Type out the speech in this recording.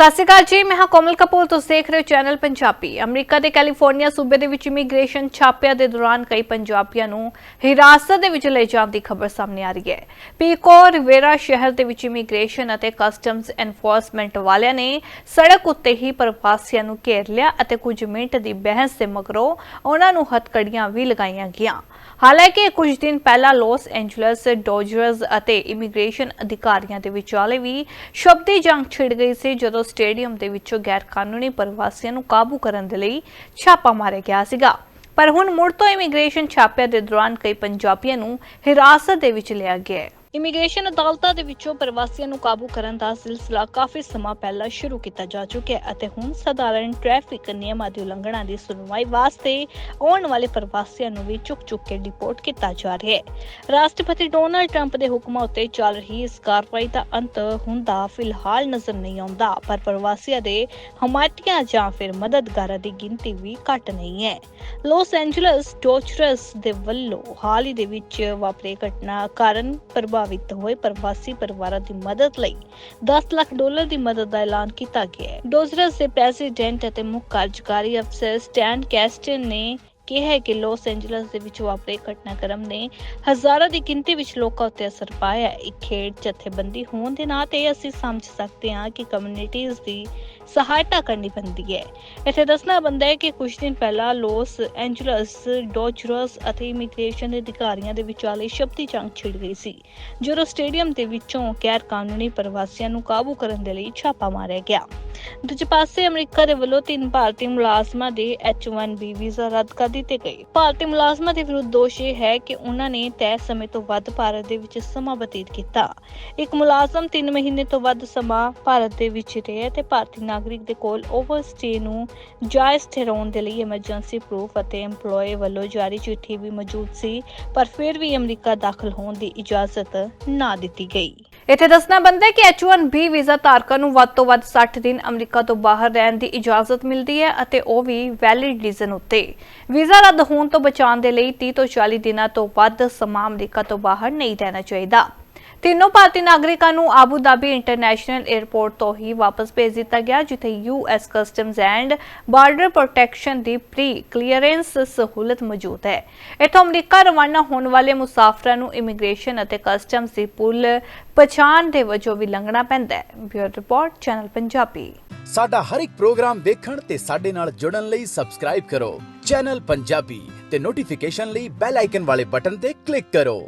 ਸਤਿ ਸ਼੍ਰੀ ਅਕਾਲ ਜੀ, ਮੈਂ ਹਾਂ ਕੋਮਲ ਕਪੂਰ, ਤੁਸੀਂ ਦੇਖ ਰਹੇ ਹੋ ਚੈਨਲ ਪੰਜਾਬੀ। ਅਮਰੀਕਾ ਦੇ ਕੈਲੀਫੋਰਨੀਆ ਸੂਬੇ ਦੇ ਵਿੱਚ ਇਮੀਗ੍ਰੇਸ਼ਨ ਛਾਪਿਆਂ ਦੇ ਦੌਰਾਨ ਕਈ ਪੰਜਾਬੀਆਂ ਨੂੰ ਹਿਰਾਸਤ ਦੇ ਵਿੱਚ ਲੈ ਜਾਣ ਦੀ ਖਬਰ ਸਾਹਮਣੇ ਆ ਰਹੀ ਹੈ। ਪੀਕੋ ਰਿਵੇਰਾ ਸ਼ਹਿਰ ਦੇ ਵਿੱਚ ਇਮੀਗ੍ਰੇਸ਼ਨ ਅਤੇ ਕਸਟਮਜ਼ ਐਨਫੋਰਸਮੈਂਟ ਵਾਲਿਆਂ ਨੇ ਸੜਕ ਉੱਤੇ ਹੀ ਪ੍ਰਵਾਸੀਆਂ ਨੂੰ ਘੇਰ ਲਿਆ ਅਤੇ ਕੁਝ ਮਿੰਟ ਦੀ ਬਹਿਸ ਦੇ ਮਗਰੋਂ ਉਹਨਾਂ ਨੂੰ ਹੱਥਕੜੀਆਂ ਵੀ ਲਗਾਈਆਂ ਗਈਆਂ। ਹਾਲਾਂਕਿ, ਕੁਝ ਦਿਨ ਪਹਿਲਾਂ ਲਾਸ ਐਂਜਲਸ, ਡੋਜਰਸ ਅਤੇ ਇਮੀਗ੍ਰੇਸ਼ਨ ਅਧਿਕਾਰੀਆਂ ਦੇ ਵਿਚਾਲੇ ਵੀ ਸ਼ਬਦੀ ਜੰਗ ਛਿੜ ਗਈ ਸੀ, ਜਦੋਂ ਸਟੇਡੀਅਮ ਦੇ ਵਿੱਚੋਂ ਗੈਰ ਕਾਨੂੰਨੀ ਪ੍ਰਵਾਸੀਆਂ ਨੂੰ ਕਾਬੂ ਕਰਨ ਦੇ ਲਈ ਛਾਪਾ ਮਾਰਿਆ ਗਿਆ ਸੀਗਾ। ਪਰ ਹੁਣ ਮੁੜ ਤੋਂ ਇਮੀਗ੍ਰੇਸ਼ਨ ਛਾਪਿਆਂ ਦੇ ਦੌਰਾਨ ਕਈ ਪੰਜਾਬੀਆਂ ਨੂੰ ਹਿਰਾਸਤ ਦੇ ਵਿੱਚ ਲਿਆ ਗਿਆ ਹੈ। ਇਮੀਗ੍ਰੇਸ਼ਨ ਅਦਾਲਤਾਂ ਦੇ ਵਿੱਚੋਂ ਪ੍ਰਵਾਸੀਆਂ ਨੂੰ ਕਾਬੂ ਕਰਨ ਦਾ ਸਿਲਸਿਲਾ ਕਾਫੀ ਸਮਾਂ ਪਹਿਲਾਂ ਸ਼ੁਰੂ ਕੀਤਾ ਜਾ ਚੁੱਕਿਆ ਹੈ ਅਤੇ ਹੁਣ ਸਧਾਰਨ ਟ੍ਰੈਫਿਕ ਨਿਯਮਾਂ ਦੀ ਉਲੰਘਣਾ ਦੀ ਸੁਣਵਾਈ ਵਾਸਤੇ ਆਉਣ ਵਾਲੇ ਪ੍ਰਵਾਸੀਆਂ ਨੂੰ ਵੀ ਚੁੱਕ-ਚੁੱਕ ਕੇ ਡਿਪੋਰਟ ਕੀਤਾ ਜਾ ਰਿਹਾ ਹੈ। ਰਾਸ਼ਟਰਪਤੀ ਡੋਨਾਲਡ ਟਰੰਪ ਦੇ ਹੁਕਮਾਂ ਉੱਤੇ ਚੱਲ ਰਹੀ ਇਸ ਕਾਰਵਾਈ ਦਾ ਅੰਤ ਹੁੰਦਾ ਫਿਲਹਾਲ ਨਜ਼ਰ ਨਹੀਂ ਆਉਂਦਾ, ਪਰ ਪ੍ਰਵਾਸੀਆਂ ਦੇ ਹਮਾਇਤੀਆਂ ਜਾਂ ਫਿਰ ਮਦਦਗਾਰਾਂ ਦੀ ਗਿਣਤੀ ਵੀ ਘੱਟ ਨਹੀਂ ਹੈ। ਲਾਸ ਐਂਜਲਸ ਡੋਚਰਸ ਦੇ ਵੱਲੋਂ ਹਾਲ ਹੀ ਦੇ ਵਿੱਚ ਵਾਪਰੇ ਘਟਨਾ ਕਾਰਨ ਪ੍ਰਭਾਵਿਤ ਹੋਏ ਪ੍ਰਵਾਸੀ ਪਰਿਵਾਰਾਂ ਦੀ ਮਦਦ ਲਈ 10 ਲੱਖ ਡਾਲਰ ਦੀ ਮਦਦ ਦਾ ਐਲਾਨ ਕੀਤਾ ਗਿਆ ਹੈ। ਡੋਜਰਸ ਦੇ ਪ੍ਰੈਜ਼ੀਡੈਂਟ ਅਤੇ ਮੁੱਖ ਕਾਰਜਕਾਰੀ ਅਫਸਰ ਸਟੈਨ ਕੈਸਟਨ ਨੇ ਕਿਹਾ ਹੈ ਕਿ ਲਾਸ ਐਂਜਲਸ ਦੇ ਵਿੱਚ ਵਾਪਰੇ ਘਟਨਾਕ੍ਰਮ ਨੇ ਹਜ਼ਾਰਾਂ ਦੀ ਗਿਣਤੀ ਵਿੱਚ ਲੋਕਾਂ ਉੱਤੇ ਅਸਰ ਪਾਇਆ ਹੈ। ਇੱਕ ਖੇਡ ਜਥੇਬੰਦੀ ਹੋਣ ਦੇ ਨਾਤੇ ਅਸੀਂ ਸਮਝ ਸਕਦੇ ਹਾਂ ਕਿ ਕਮਿਊਨਿਟੀਆਂ ਦੀ ਸਹਾਇਤਾ ਕਰਨੀ ਪੈਂਦੀ ਹੈ। ਇੱਥੇ ਦੱਸਣਾ ਬੰਦਾ ਹੈ ਕਿ ਕੁਝ ਦਿਨ ਪਹਿਲਾਂ ਲਾਸ ਐਂਜਲਸ ਡੋਜਰਸ ਅਤੇ ਇਮੀਗ੍ਰੇਸ਼ਨ ਦੇ ਅਧਿਕਾਰੀਆਂ ਦੇ ਵਿਚਾਲੇ ਸ਼ਬਦੀ ਜੰਗ ਛਿੜ ਗਈ ਸੀ, ਜਦੋਂ ਸਟੇਡੀਅਮ ਦੇ ਵਿੱਚੋਂ ਗੈਰ ਕਾਨੂੰਨੀ ਪ੍ਰਵਾਸੀਆਂ ਨੂੰ ਕਾਬੂ ਕਰਨ ਦੇ ਲਈ ਛਾਪਾ ਮਾਰਿਆ ਗਿਆ। ਦੂਜੇ ਪਾਸੇ ਅਮਰੀਕਾ ਦੇ ਵੱਲੋਂ ਤਿੰਨ ਭਾਰਤੀ ਮੁਲਾਜ਼ਮਾਂ ਦੇ H1B ਵੀਜ਼ਾ ਰੱਦ ਕਰ ਦਿੱਤੇ ਗਏ। ਭਾਰਤੀ ਮੁਲਾਜ਼ਮਾਂ ਦੇ ਵਿਰੁੱਧ ਦੋਸ਼ ਇਹ ਹੈ ਕਿ ਉਹਨਾਂ ਨੇ ਤੈਅ ਸਮੇਂ ਤੋਂ ਵੱਧ ਭਾਰਤ ਦੇ ਵਿੱਚ ਸਮਾਂ ਬਤੀਤ ਕੀਤਾ। ਇੱਕ ਮੁਲਾਜ਼ਮ 3 ਮਹੀਨੇ ਤੋਂ ਵੱਧ ਸਮਾਂ ਭਾਰਤ ਦੇ ਵਿੱਚ ਰਿਹਾ ਤੇ ਭਾਰਤੀ ਨਾਗਰਿਕ ਦੇ ਕੋਲ ਓਵਰਸਟੇ ਨੂੰ ਜਾਇਜ਼ ਠਹਿਰਾਉਣ ਦੇ ਲਈ ਐਮਰਜੈਂਸੀ ਪ੍ਰੂਫ ਅਤੇ EMPLOYE ਵੱਲੋਂ ਜਾਰੀ ਚਿੱਠੀ ਵੀ ਮੌਜੂਦ ਸੀ, ਪਰ ਫਿਰ ਵੀ ਅਮਰੀਕਾ ਦਾਖਲ ਹੋਣ ਦੀ ਇਜਾਜ਼ਤ ਨਾ ਦਿੱਤੀ ਗਈ। ਇੱਥੇ ਦੱਸਣਾ ਬੰਦਾ ਕਿ H1B ਵੀਜ਼ਾ ਧਾਰਕਾਂ ਨੂੰ ਵੱਧ ਤੋਂ ਵੱਧ 60 ਦਿਨ ਅਮਰੀਕਾ ਤੋਂ ਬਾਹਰ ਰਹਿਣ ਦੀ ਇਜਾਜ਼ਤ ਮਿਲਦੀ ਹੈ ਅਤੇ ਉਹ ਵੀ ਵੈਲਿਡ ਰੀਜ਼ਨ ਉੱਤੇ। ਵੀਜ਼ਾ ਰੱਦ ਹੋਣ ਤੋਂ ਬਚਾਉਣ ਦੇ ਲਈ 30 ਤੋਂ 40 ਦਿਨਾਂ ਤੋਂ ਵੱਧ ਸਮਾਂ ਅਮਰੀਕਾ ਤੋਂ ਬਾਹਰ ਨਹੀਂ ਰਹਿਣਾ ਚਾਹੀਦਾ। ਤਿੰਨੋਂ ਭਾਰਤੀ ਨਾਗਰਿਕਾਂ ਨੂੰ ਆਬੂ ਧਾਬੀ ਇੰਟਰਨੈਸ਼ਨਲ 에ਅਰਪੋਰਟ ਤੋਂ ਹੀ ਵਾਪਸ ਭੇਜ ਦਿੱਤਾ ਗਿਆ, ਜਿੱਥੇ US customs and border protection the pre clearance ਸਹੂਲਤ ਮੌਜੂਦ ਹੈ। ਇੱਥੋਂ ਅਮਰੀਕਾ ਰਵਾਨਾ ਹੋਣ ਵਾਲੇ ਮੁਸਾਫਰਾਂ ਨੂੰ ਇਮੀਗ੍ਰੇਸ਼ਨ ਅਤੇ ਕਸਟਮਜ਼ ਦੀ ਪੁੱਲ ਪਛਾਣ ਦੇ ਵਜੋਂ ਵੀ ਲੰਘਣਾ ਪੈਂਦਾ ਹੈ। Bureau report, channel Punjabi. ਸਾਡਾ ਹਰ ਇੱਕ ਪ੍ਰੋਗਰਾਮ ਦੇਖਣ ਤੇ ਸਾਡੇ ਨਾਲ ਜੁੜਨ ਲਈ ਸਬਸਕ੍ਰਾਈਬ ਕਰੋ। ਚੈਨਲ ਪੰਜਾਬੀ ਤੇ ਨੋਟੀਫਿਕੇਸ਼ਨ ਲਈ ਬੈਲ ਆਈਕਨ ਵਾਲੇ ਬਟਨ ਤੇ ਕਲਿੱਕ ਕਰੋ।